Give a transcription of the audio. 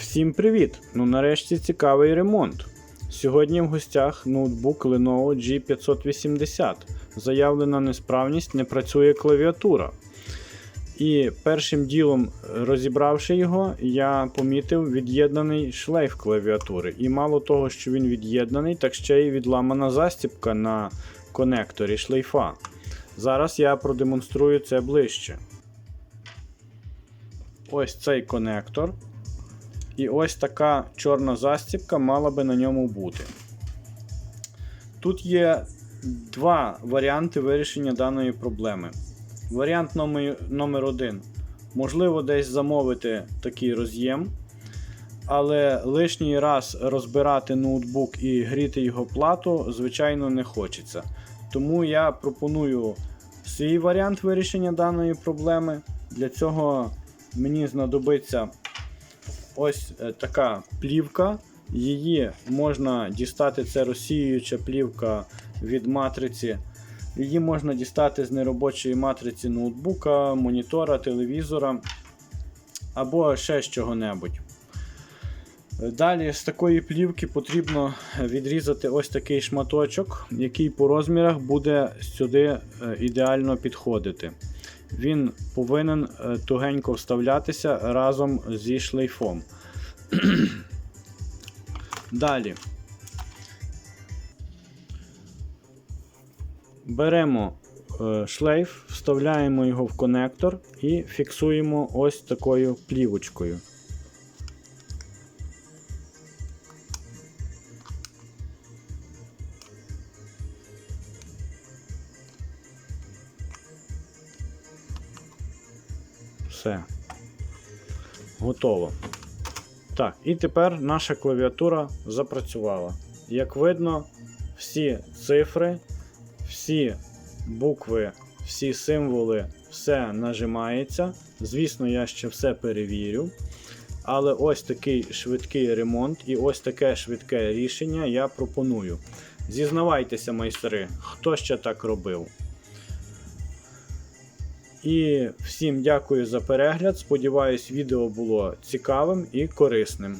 Всім привіт! Ну нарешті цікавий ремонт. Сьогодні в гостях ноутбук Lenovo G580. Заявлена несправність, не працює клавіатура. І першим ділом, розібравши його, я помітив від'єднаний шлейф клавіатури. І мало того, що він від'єднаний, так ще й відламана застібка на конекторі шлейфа. Зараз я продемонструю це ближче. Ось цей конектор. І ось така чорна застібка мала би на ньому бути. Тут є два варіанти вирішення даної проблеми. Варіант номер, номер один. Можливо, десь замовити такий роз'єм, але лишній раз розбирати ноутбук і гріти його плату, звичайно, не хочеться. Тому я пропоную свій варіант вирішення даної проблеми. Для цього мені знадобиться ось е, така плівка. Її можна дістати, це розсіююча плівка від матриці. Її можна дістати з неробочої матриці ноутбука, монітора, телевізора або ще з чого-небудь. Далі з такої плівки потрібно відрізати ось такий шматочок, який по розмірах буде сюди е, ідеально підходити. Він повинен е, тугенько вставлятися разом зі шлейфом. Далі. Беремо е, шлейф, вставляємо його в конектор і фіксуємо ось такою плівочкою. Все. Готово. Так, і тепер наша клавіатура запрацювала. Як видно, всі цифри, всі букви, всі символи, все нажимається. Звісно, я ще все перевірю. Але ось такий швидкий ремонт і ось таке швидке рішення я пропоную. Зізнавайтеся, майстри, хто ще так робив. І всім дякую за перегляд. Сподіваюсь, відео було цікавим і корисним.